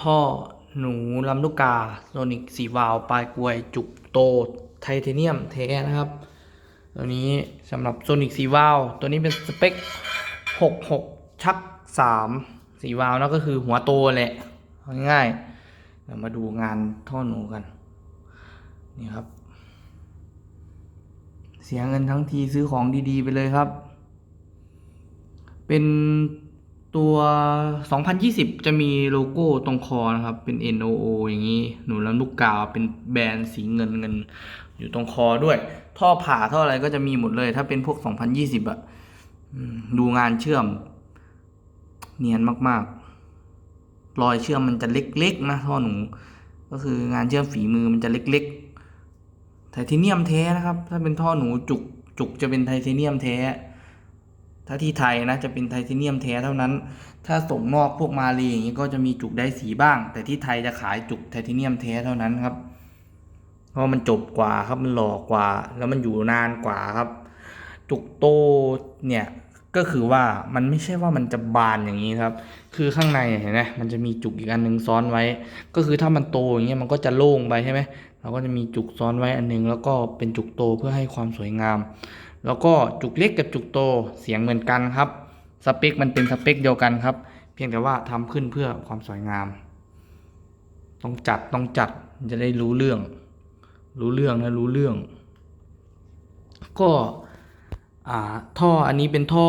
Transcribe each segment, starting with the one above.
ท่อหนูลำลูกกาโซนิกสีวาวปลายกลวย จุกโตไทเทเนียมแท้นะครับ ตัวนี้สำหรับโซนิกสีวาวตัวนี้เป็นสเปค 66 ชัก 3 สีวาล์วนก็คือหัวโตแหละง่ายๆเรามาดูงานท่อหนูกัน นี่ครับ เสียเงินทั้งทีซื้อของดีๆ ไปเลยครับ เป็น ตัว 2020 จะมีโลโก้ตรงคอนะครับ เป็น NOO อย่างนี้ หนูแล้วลูกกาวเป็นแบรนด์สีเงินเงิน อยู่ตรงคอด้วย ท่อผ่าท่ออะไรก็จะมีหมดเลย ถ้าเป็นพวก 2020อะอืมดูงานเชื่อม เนียนมากๆ รอยเชื่อมมันจะเล็กๆนะท่อหนู ก็คืองานเชื่อมฝีมือมันจะเล็กๆ ไทเทเนียมแท้นะครับ ถ้าเป็นท่อหนูจุกจุกจะเป็นไทเทเนียมแท้ ถ้าที่ไทยนะจะเป็นไทเทเนียมแท้เท่านั้น ถ้าส่งนอกพวกมาลีอย่างนี้ก็จะมีจุกได้สีบ้าง แต่ที่ไทยจะขายจุกไทเทเนียมแท้เท่านั้นครับเพราะมันจบกว่าครับมันหล่อกว่า แล้วมันอยู่นานกว่าครับ จุกโตเนี่ย ก็คือว่ามันไม่ใช่ว่ามันจะบานอย่างนี้ครับ คือข้างในเห็นไหมมันจะมีจุกอีกอันหนึ่งซ้อนไว้ ก็คือถ้ามันโตอย่างเงี้ยมันก็จะโล่งไปใช่ไหมเราก็จะมีจุกซ้อนไว้อันหนึง แล้วก็เป็นจุกโตเพื่อให้ความสวยงาม แล้วก็จุกเล็กกับจุกโตเสียงเหมือนกันครับสเปคมันเป็นสเปคเดียวกันครับ เพียงแต่ว่าทำขึ้นเพื่อความสวยงาม ต้องจัดต้องจัดจะได้รู้เรื่อง รู้เรื่องนะรู้เรื่อง ก็ อ่าท่ออันนี้เป็นท่อ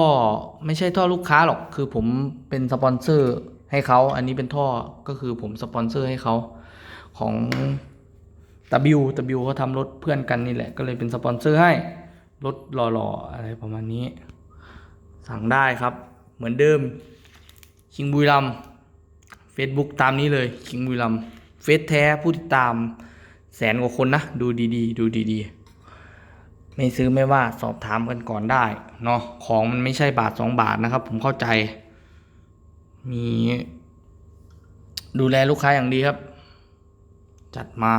ไม่ใช่ท่อลูกค้าหรอก คือผมเป็นสปอนเซอร์ให้เขา อันนี้เป็นท่อก็คือผมสปอนเซอร์ให้เขาของ W W เขาทำรถเพื่อนกันนี่แหละ ก็เลยเป็นสปอนเซอร์ให้ รถหล่อๆ อะไรประมาณนี้ สั่งได้ครับ เหมือนเดิมคิงบุรีรัมเฟซบุ๊กตามนี้เลยคิงบุรีรัมเฟซแท้ผู้ติดตามแสนกว่าคนนะ ดูดีๆ ดูดีๆ ไม่ซื้อไม่ว่าสอบถามกันก่อนได้เนาะของมันไม่ใช่บาทสองบาทนะครับ ผมเข้าใจ มี ดูแลลูกค้าอย่างดีครับ จัดมา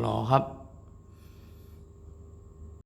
หล่อๆครับ